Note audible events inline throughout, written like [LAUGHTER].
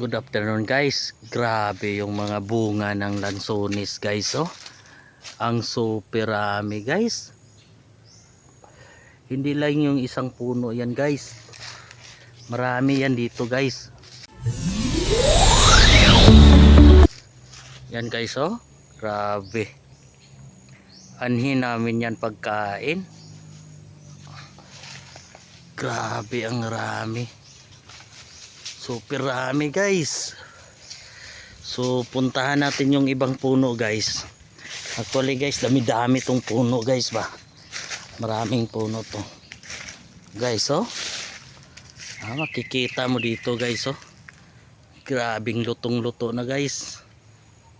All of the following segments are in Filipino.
Good afternoon guys. Grabe yung mga bunga ng lansones guys oh. Ang super rami guys. Hindi lang yung isang puno yan guys. Marami yan dito guys. Yan guys oh. Grabe. Anhin namin yan pagkain. Grabe ang rami. Super rami guys. So puntahan natin yung ibang puno guys. Actually guys, dami-dami tong puno guys ba. Maraming puno to. Guys oh. Ah, makikita mo dito guys oh. Grabing lutong-luto na guys.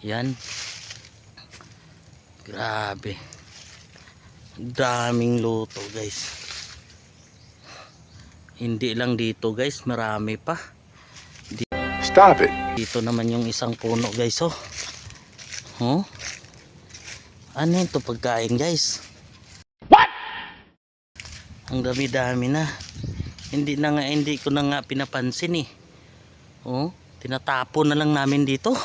Yan. Grabe. Daming luto guys. Hindi lang dito guys, marami pa. Stop it. Dito naman yung isang puno guys oh. Oh. Ano to pagkain guys? What? Ang dami-dami na. Hindi na nga hindi ko na nga pinapansin eh. Oh, tinatapon na lang namin dito.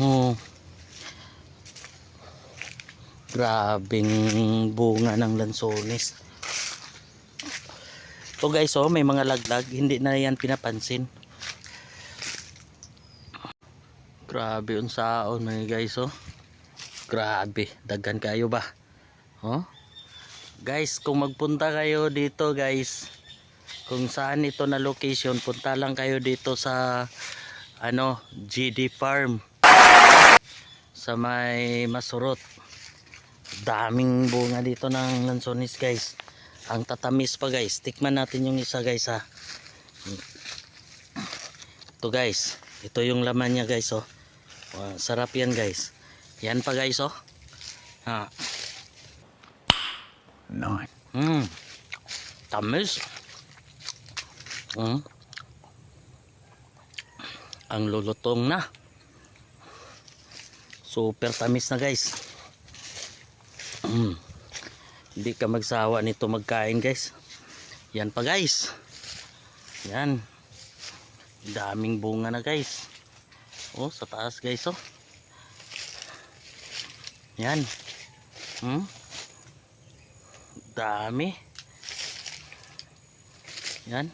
Oh. Grabing bunga ng lansones. Ito guys oh, may mga laglag, hindi na yan pinapansin. Grabe yung saon na guys oh. Grabe, daggan kayo ba? Oh? Guys, kung magpunta kayo dito guys, kung saan ito na location, punta lang kayo dito sa ano, GD Farm sa may Masurot. Daming bunga dito ng lansonis guys. Ang tatamis pa guys. Tikman natin yung isa guys ha. Ito guys. Ito yung laman niya guys oh. Wow, sarap yan guys. Yan pa guys oh. Ha. Nine. Hmm. Tamis. Hmm. Ang lulutong na. Super tamis na guys. Hmm. Hindi ka magsawa nito magkain guys. Yan pa guys. Yan. Daming bunga na guys. Oh, sa taas guys oh. Yan. Hmm? Dami. Yan.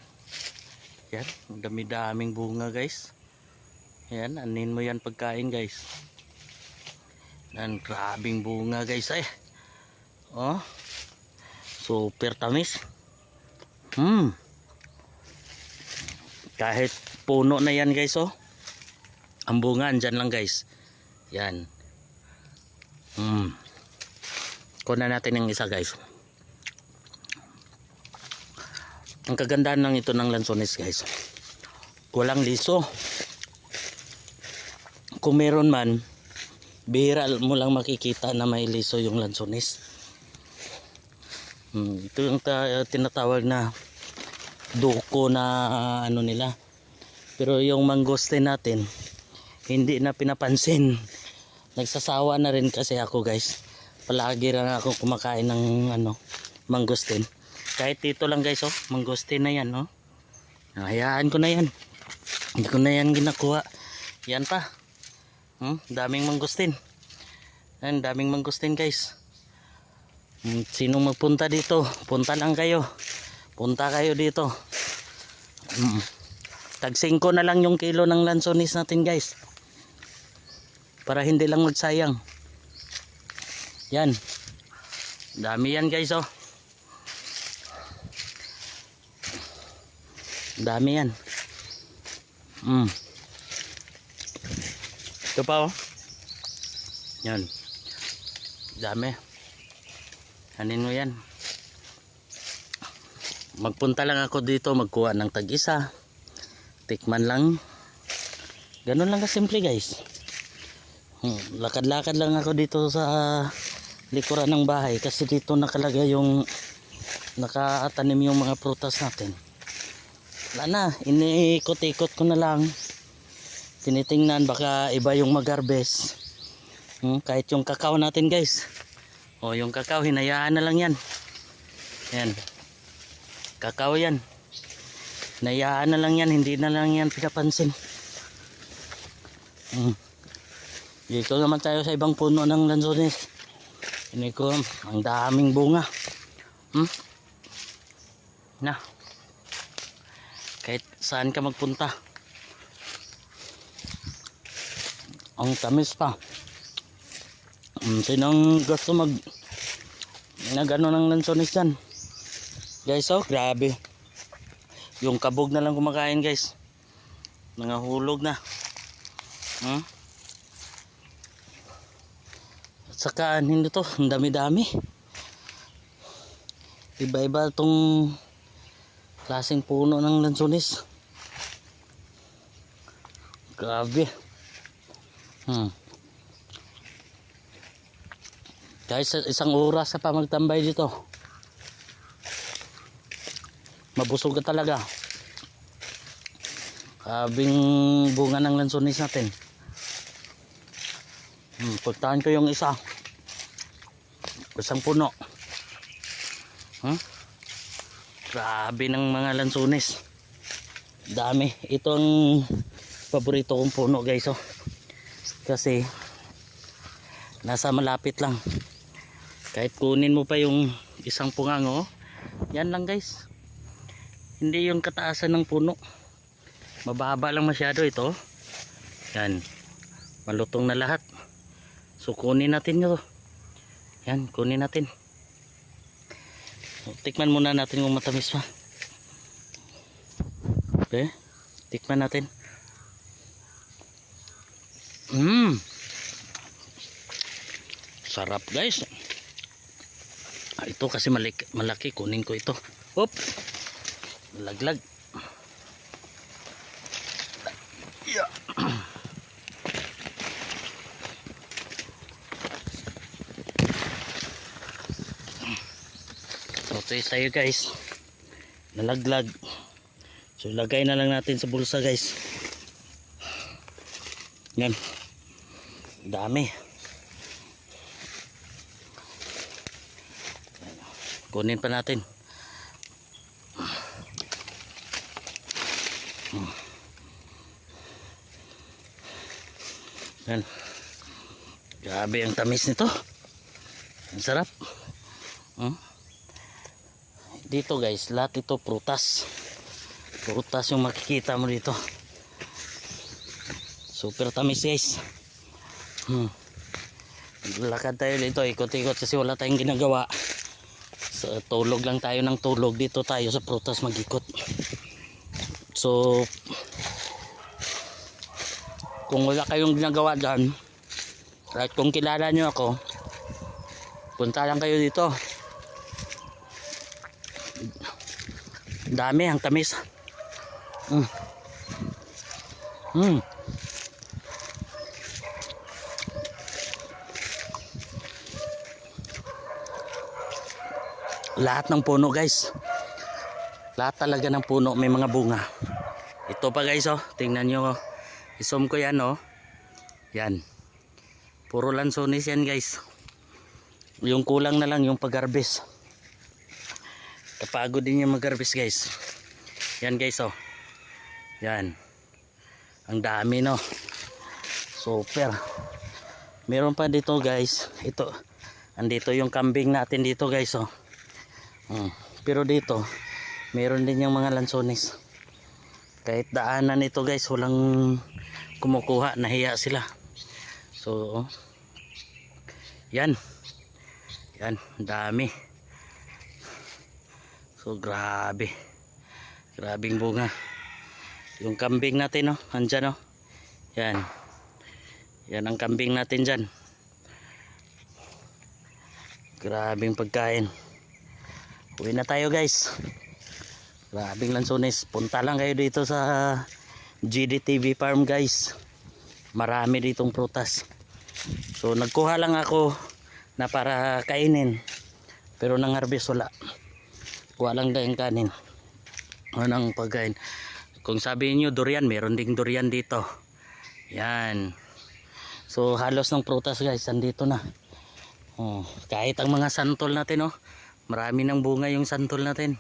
Yan. Ang dami-daming bunga guys. Yan. Anin mo yan pagkain guys. Yan. Grabing bunga guys eh. Oh. Super tamis. Hmm. Kahit puno na yan guys oh. Ang bunga lang guys. Yan. Hmm. Kunan natin yung isa guys. Ang kagandahan ng ito ng lansones guys. Walang liso. Kung meron man, bihira mo lang makikita na may liso yung lansones. Hmm, ito yung ta- tinatawag na duko na ah, ano nila. Pero yung mangosteen natin, hindi na pinapansin. Nagsasawa na rin kasi ako guys. Palagi rin ako kumakain ng ano, mangosteen. Kahit dito lang guys oh, mangosteen na yan oh. Hayaan ko na yan. Hindi ko na yan ginakuha. Yan pa. Hmm, daming mangosteen. Yan, daming mangosteen guys. Hmm, sinong magpunta dito, punta lang kayo. Punta kayo dito. Hmm. Tag 5 na lang yung kilo ng lansonis natin guys. Para hindi lang magsayang. Yan. Dami yan guys oh. Dami yan. Mm. Ito pa oh. Yan. Dami. Hanin mo yan. Magpunta lang ako dito magkuha ng tag-isa. Tikman lang. Ganun lang kasimple guys. Hmm, lakad-lakad lang ako dito sa likuran ng bahay kasi dito nakalagay yung nakatanim yung mga prutas natin. Wala na, iniikot-ikot ko na lang. Tinitingnan baka iba yung mag-harvest. Hmm, kahit yung kakao natin guys. O yung kakao hinayaan na lang yan. Yan. Kakao yan. Nayaan na lang yan, hindi na lang yan pinapansin. Hmm. Dito naman tayo sa ibang puno ng lansones. Ini ko, ang daming bunga. Hmm? Na. Kahit saan ka magpunta. Ang tamis pa. Hmm, sinong gusto mag nag ano ng lansones yan? Guys, oh, grabe. Yung kabog na lang kumakain, guys. Nangahulog na. Hmm? At saka, hindi to, ang dami-dami. Iba-iba tong klaseng puno ng lansones. Grabe. Hmm. Guys, isang oras sa pa magtambay dito. Mabusog ka talaga. Kabing bunga ng lansones natin. Hmm, puntahan ko yung isa. Isang puno. Hmm? Grabe ng mga lansones. Dami. Ito ang paborito kong puno guys. Oh. Kasi nasa malapit lang. Kahit kunin mo pa yung isang pungango. Yan lang guys. Hindi yung kataasan ng puno. Mababa lang masyado ito. Yan. Malutong na lahat. So kunin natin nyo. Yan, kunin natin. Tikman muna natin kung matamis pa. Okay. Tikman natin. Mmm. Sarap guys. Ah, ito kasi malaki, malaki. Kunin ko ito. Hop. Laglag. Yeah. Taste tayo guys. Nalaglag. So, lagay na lang natin sa bulsa guys. Yan. Dami. Kunin pa natin. Yan. Grabe ang tamis nito. Ang sarap. Hmm? Dito guys, lahat ito prutas. Prutas yung makikita mo dito. Super tamis guys. Hmm. Lakad tayo dito, ikot-ikot kasi wala tayong ginagawa. So, tulog lang tayo ng tulog. Dito tayo sa prutas magikot. So, kung wala kayong ginagawa dyan, at kung kilala nyo ako, punta lang kayo dito. Dami, ang tamis. Mm. Mm. Lahat ng puno guys. Lahat talaga ng puno may mga bunga. Ito pa guys oh, tingnan nyo oh. Isom ko yan oh. Yan. Puro lansones yan guys. Yung kulang na lang yung pag-harvest. Kapagod din yung mag-harvest guys. Yan guys oh. Yan. Ang dami no. Super. Meron pa dito guys. Ito. Andito yung kambing natin dito guys oh. Hmm. Pero dito, meron din yung mga lansones. Kahit daanan ito guys, walang kumukuha, nahiya sila. So, yan. Yan, dami. So, grabe. Grabing bunga. Yung kambing natin, no? Andyan, no? Yan. Yan ang kambing natin dyan. Grabing pagkain. Uwi na tayo guys. Grabing lansones. Punta lang kayo dito sa GDTV farm guys. Marami ditong prutas. So nagkuha lang ako na para kainin. Pero nang harvest wala. Kuha lang tayong kanin. Anong pagkain. Kung sabi niyo durian, meron ding durian dito. Yan. So halos ng prutas guys, andito na. Oh, kahit ang mga santol natin oh. Marami ng bunga yung santol natin.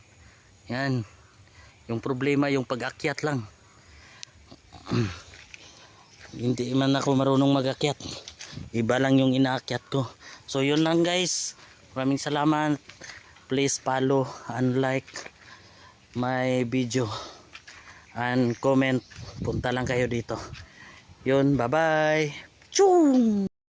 Yan. Yung problema yung pag-akyat lang. [CLEARS THROAT] Hindi man ako marunong mag-akyat. Iba lang yung inaakyat ko. So yun lang guys. Maraming salamat. Please follow and like my video. And comment. Punta lang kayo dito. Yun, bye-bye. Chum!